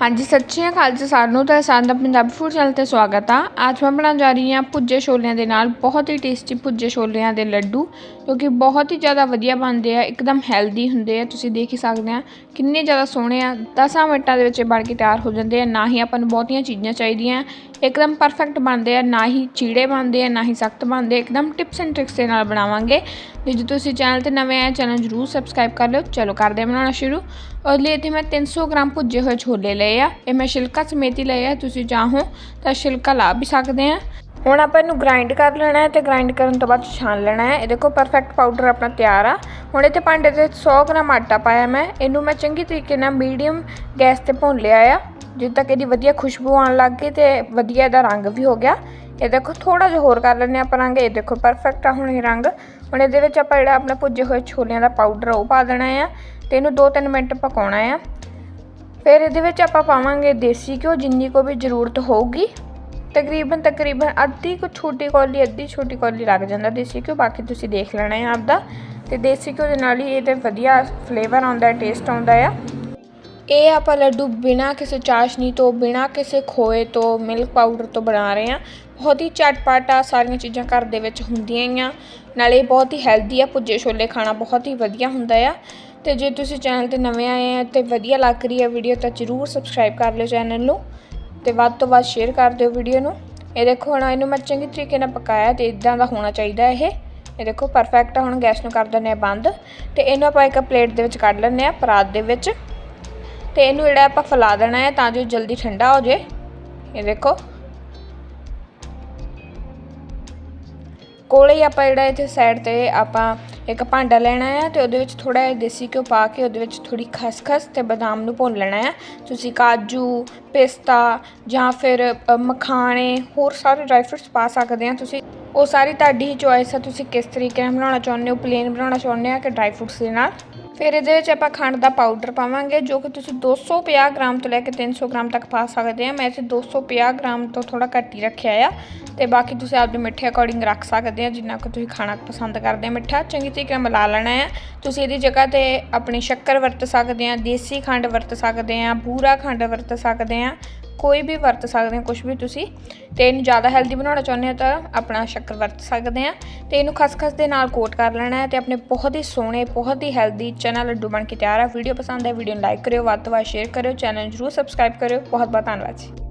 ਹਾਂਜੀ, ਸਤਿ ਸ਼੍ਰੀ ਅਕਾਲ ਜੀ ਸਾਰਿਆਂ ਨੂੰ ਤਾਂ ਦਾ ਪੰਜਾਬੀ ਫੂਡ ਚੈਨਲ ਤੇ ਸਵਾਗਤ ਆ। ਅੱਜ ਮੈਂ ਬਣਾਉਣ ਜਾ ਰਹੀ ਹਾਂ ਭੁੱਜੇ ਛੋਲਿਆਂ ਦੇ ਨਾਲ ਬਹੁਤ ਹੀ ਟੇਸਟੀ ਭੁੱਜੇ ਛੋਲਿਆਂ ਦੇ ਲੱਡੂ, ਜੋ ਕਿ ਬਹੁਤ ਹੀ ਜ਼ਿਆਦਾ ਵਧੀਆ ਬਣਦੇ ਆ, ਇੱਕਦਮ ਹੈਲਦੀ ਹੁੰਦੇ ਆ। ਤੁਸੀਂ ਦੇਖ ਹੀ ਸਕਦੇ ਆ, ਕਿੰਨੇ ਜ਼ਿਆਦਾ ਸੋਹਣੇ ਆ। 10 ਮਿੰਟਾਂ ਦੇ ਵਿੱਚ ਇਹ ਬਣ ਕੇ ਤਿਆਰ ਹੋ ਜਾਂਦੇ ਆ। ਨਾ ਹੀ ਆਪਾਂ ਨੂੰ ਬਹੁਤੀਆਂ ਚੀਜ਼ਾਂ ਚਾਹੀਦੀਆਂ। ਇੱਕਦਮ ਪਰਫੈਕਟ ਬਣਦੇ ਆ, ਨਾ ਹੀ ਚੀੜੇ ਬਣਦੇ ਆ, ਨਾ ਹੀ ਸਖਤ ਬਣਦੇ ਇੱਕਦਮ ਟਿਪਸ ਐਂਡ ਟ੍ਰਿਕਸ ਦੇ ਨਾਲ ਬਣਾਵਾਂਗੇ। ਤੇ ਜੇ ਤੁਸੀਂ ਚੈਨਲ ਤੇ ਨਵੇਂ ਆਏ, ਚੈਨਲ ਜਰੂਰ ਸਬਸਕ੍ਰਾਈਬ ਕਰ ਲਿਓ। ਚਲੋ ਕਰਦੇ ਹਾਂ ਬਣਾਉਣਾ ਸ਼ੁਰੂ। ਔਰ ਲਈ ਇੱਥੇ ਮੈਂ 300 ਗ੍ਰਾਮ ਭੁੱਜੇ ਹੋਏ ਛੋਲੇ ਲਏ। ਆ। ਇਹ ਮੈਂ ਛਿਲਕਾ ਸਮੇਤ ਹੀ ਲਏ ਆ, ਤੁਸੀਂ ਚਾਹੋ ਤਾਂ ਛਿਲਕਾ ਲਾ ਵੀ ਸਕਦੇ ਆ। ਹੁਣ ਆਪਾਂ ਇਹਨੂੰ ਗ੍ਰਾਈਂਡ ਕਰ ਲੈਣਾ ਹੈ ਤੇ ਗ੍ਰਾਈਂਡ ਕਰਨ ਤੋਂ ਬਾਅਦ ਛਾਣ ਲੈਣਾ ਹੈ। ਇਹ ਦੇਖੋ ਪਰਫੈਕਟ ਪਾਊਡਰ ਆਪਣਾ ਤਿਆਰ ਆ। ਹੁਣ ਇੱਥੇ ਭਾਂਡੇ ਦੇ 100 ਗ੍ਰਾਮ ਆਟਾ ਪਾਇਆ ਮੈਂ। ਇਹਨੂੰ ਮੈਂ ਚੰਗੀ ਤਰੀਕੇ ਨਾਲ ਮੀਡੀਅਮ ਗੈਸ ਤੇ ਭੁੰਨ ਲਿਆ ਆ। ਜਦੋਂ ਤੱਕ ਇਹਦੀ ਵਧੀਆ ਖੁਸ਼ਬੂ ਆਉਣ ਲੱਗ ਗਈ ਤੇ ਵਧੀਆ ਇਹਦਾ ਰੰਗ ਵੀ ਹੋ ਗਿਆ। ਇਹ ਦੇਖੋ ਥੋੜਾ ਜਿਹਾ ਹੋਰ ਕਰ ਲੈਣੇ ਆਪਾਂ ਰੰਗ। ਇਹ ਦੇਖੋ ਪਰਫੈਕਟ ਆ ਹੁਣ ਇਹ ਰੰਗ। ਹੁਣ ਇਹਦੇ ਵਿੱਚ ਆਪਾਂ ਜਿਹੜਾ ਆਪਣਾ ਭੁੱਜੇ ਹੋਏ ਛੋਲਿਆਂ ਦਾ ਪਾਊਡਰ ਉਹ ਪਾ ਦੇਣਾ ਆ। ਤੇ ਇਹਨੂੰ 2-3 ਮਿੰਟ ਪਕਾਉਣਾ ਆ। ਫਿਰ ਇਹਦੇ ਵਿੱਚ ਆਪਾਂ ਪਾਵਾਂਗੇ ਦੇਸੀ ਘਿਓ, ਜਿੰਨੀ ਕੋ ਵੀ ਜ਼ਰੂਰਤ ਹੋਊਗੀ। ਤਕਰੀਬਨ ਤਕਰੀਬਨ ਅੱਧੀ ਕੁ ਛੋਟੀ ਕੌਲੀ, ਅੱਧੀ ਛੋਟੀ ਕੌਲੀ ਲੱਗ ਜਾਂਦਾ ਦੇਸੀ ਘਿਓ, ਬਾਕੀ ਤੁਸੀਂ ਦੇਖ ਲੈਣਾ ਹੈ ਆਪਦਾ। ਤੇ ਦੇਸੀ ਘਿਓ ਦੇ ਨਾਲ ਹੀ ਇਹਦੇ ਵਧੀਆ ਫਲੇਵਰ ਆਉਂਦਾ ਹੈ ਟੇਸਟ ਆਉਂਦਾ ਆ। ਇਹ ਆਪਾਂ ਲੱਡੂ ਬਿਨਾ ਕਿਸੇ ਚਾਸ਼ਨੀ ਤੋਂ, ਬਿਨਾ ਕਿਸੇ ਖੋਏ ਤੋਂ ਮਿਲਕ ਪਾਊਡਰ ਤੋਂ ਬਣਾ ਰਹੇ ਆ ਬਹੁਤ ਹੀ ਚਟਪਟ ਆ, ਸਾਰੀਆਂ ਚੀਜ਼ਾਂ ਘਰ ਦੇ ਵਿੱਚ ਹੁੰਦੀਆਂ ਹੀ ਆ। ਨਾਲੇ ਬਹੁਤ ਹੀ ਹੈਲਦੀ ਆ ਭੁੱਜੇ ਛੋਲੇ ਖਾਣਾ ਬਹੁਤ ਹੀ ਵਧੀਆ ਹੁੰਦਾ ਆ। ਤੇ ਜੇ ਤੁਸੀਂ ਚੈਨਲ ਤੇ ਨਵੇਂ ਆਏ ਆ ਤੇ ਵਧੀਆ ਲੱਗ ਰਹੀ ਹੈ ਵੀਡੀਓ ਤਾਂ ਜਰੂਰ ਸਬਸਕ੍ਰਾਈਬ ਕਰ ਲਿਓ ਚੈਨਲ ਨੂੰ ਤੇ ਵੱਧ ਤੋਂ ਵੱਧ ਸ਼ੇਅਰ ਕਰ ਦਿਓ ਵੀਡੀਓ ਨੂੰ। ਇਹ ਦੇਖੋ ਹੁਣ ਇਹਨੂੰ ਮੈਂ ਚੰਗੀ ਤਰੀਕੇ ਨਾਲ ਪਕਾਇਆ ਤੇ ਇਦਾਂ ਦਾ ਹੋਣਾ ਚਾਹੀਦਾ ਇਹ। ਇਹ ਦੇਖੋ ਪਰਫੈਕਟ ਆ, ਹੁਣ ਗੈਸ ਨੂੰ ਕਰ ਦਿੰਦੇ ਆ ਬੰਦ ਤੇ ਇਹਨੂੰ ਆਪਾਂ ਇੱਕ ਪਲੇਟ ਦੇ ਵਿੱਚ ਕੱਢ ਲੈਂਦੇ ਆ ਪਰਾਤ ਦੇ ਵਿੱਚ ਤੇ ਇਹਨੂੰ ਜਿਹੜਾ ਆਪਾਂ ਫੈਲਾ ਦੇਣਾ ਹੈ ਤਾਂ ਜੋ ਜਲਦੀ ਠੰਡਾ ਹੋ ਜੇ। ਇਹ ਦੇਖੋ। ਕੋਲੇ ਹੀ ਆਪਾਂ ਜਿਹੜਾ ਇੱਥੇ ਸਾਈਡ ਤੇ ਆਪਾਂ ਇੱਕ ਭਾਂਡਾ ਲੈਣਾ ਹੈ ਤੇ ਉਹਦੇ ਵਿੱਚ ਥੋੜਾ ਜਿਹਾ ਦੇਸੀ ਘਿਓ ਪਾ ਕੇ ਉਹਦੇ ਵਿੱਚ ਥੋੜੀ ਖਸਖਸ ਤੇ ਬਦਾਮ ਨੂੰ ਭੁੰਨ ਲੈਣਾ ਹੈ ਤੁਸੀਂ ਕਾਜੂ, ਪਿਸਤਾ ਜਾਂ ਫਿਰ ਮਖਾਣੇ, ਹੋਰ ਸਾਰੇ ਡਰਾਈ ਫਰੂਟਸ ਪਾ ਸਕਦੇ ਆ। ਤੁਸੀਂ ਉਹ ਸਾਰੀ ਤੁਹਾਡੀ ਹੀ ਚੋਇਸ ਆ। ਤੁਸੀਂ ਕਿਸ ਤਰੀਕੇ ਨਾਲ ਬਣਾਉਣਾ ਚਾਹੁੰਦੇ ਹੋ ਪਲੇਨ ਬਣਾਉਣਾ ਚਾਹੁੰਦੇ ਆ ਕਿ ਡਰਾਈ ਫਰੂਟਸ ਦੇ ਨਾਲ? ਫਿਰ ਇਹਦੇ ਵਿੱਚ ਆਪਾਂ ਖੰਡ ਦਾ ਪਾਊਡਰ ਪਾਵਾਂਗੇ, ਜੋ ਕਿ ਤੁਸੀਂ 250 ਗ੍ਰਾਮ ਤੋਂ ਲੈ ਕੇ 300 ਗ੍ਰਾਮ ਤੱਕ ਪਾ ਸਕਦੇ ਆ। ਮੈਂ ਇੱਥੇ 250 ਗ੍ਰਾਮ ਤੋਂ ਥੋੜਾ ਘੱਟ ਹੀ ਰੱਖਿਆ ਆ ਤੇ ਬਾਕੀ ਤੁਸੀਂ ਆਪਦੇ ਮਿੱਠੇ ਅਕੋਰਡਿੰਗ ਰੱਖ ਸਕਦੇ ਆ, ਜਿੰਨਾ ਕੁ ਤੁਸੀਂ ਖਾਣਾ ਪਸੰਦ ਕਰਦੇ ਆ ਮਿੱਠਾ। ਚੰਗੀ ਤਰੀਕੇ ਨਾਲ ਮਿਲਾ ਲੈਣਾ ਹੈ ਤੁਸੀਂ ਇਹਦੀ ਜਗ੍ਹਾ ਤੇ ਆਪਣੀ ਸ਼ੱਕਰ ਵਰਤ ਸਕਦੇ ਆ, ਦੇਸੀ ਖੰਡ ਵਰਤ ਸਕਦੇ ਆ, ਬੂਰਾ ਖੰਡ ਵਰਤ ਸਕਦੇ ਆ। ਕੋਈ ਵੀ ਵਰਤ ਸਕਦੇ ਆ ਕੁਝ ਵੀ ਤੁਸੀਂ, ਤੇ ਇਹਨੂੰ ਜ਼ਿਆਦਾ ਹੈਲਦੀ ਬਣਾਉਣਾ ਚਾਹੁੰਦੇ ਹੋ ਤਾਂ ਆਪਣਾ ਸ਼ੱਕਰ ਵਰਤ ਸਕਦੇ ਆ, ਤੇ ਇਹਨੂੰ ਖਸਖਸ ਦੇ ਨਾਲ ਕੋਟ ਕਰ ਲੈਣਾ ਹੈ ਤੇ ਆਪਣੇ ਬਹੁਤ ਹੀ ਸੋਹਣੇ, ਬਹੁਤ ਹੀ ਹੈਲਦੀ ਚਨਾ ਲੱਡੂ ਬਣ ਕੇ ਤਿਆਰ ਆ। ਵੀਡੀਓ ਪਸੰਦ ਹੈ ਵੀਡੀਓ ਨੂੰ ਲਾਈਕ ਕਰਿਓ, ਵੱਧ ਤੋਂ ਵੱਧ ਸ਼ੇਅਰ ਕਰਿਓ ਚੈਨਲ ਨੂੰ ਜਰੂਰ ਸਬਸਕ੍ਰਾਈਬ ਕਰਿਓ। ਬਹੁਤ ਬਹੁਤ ਧੰਨਵਾਦ ਜੀ।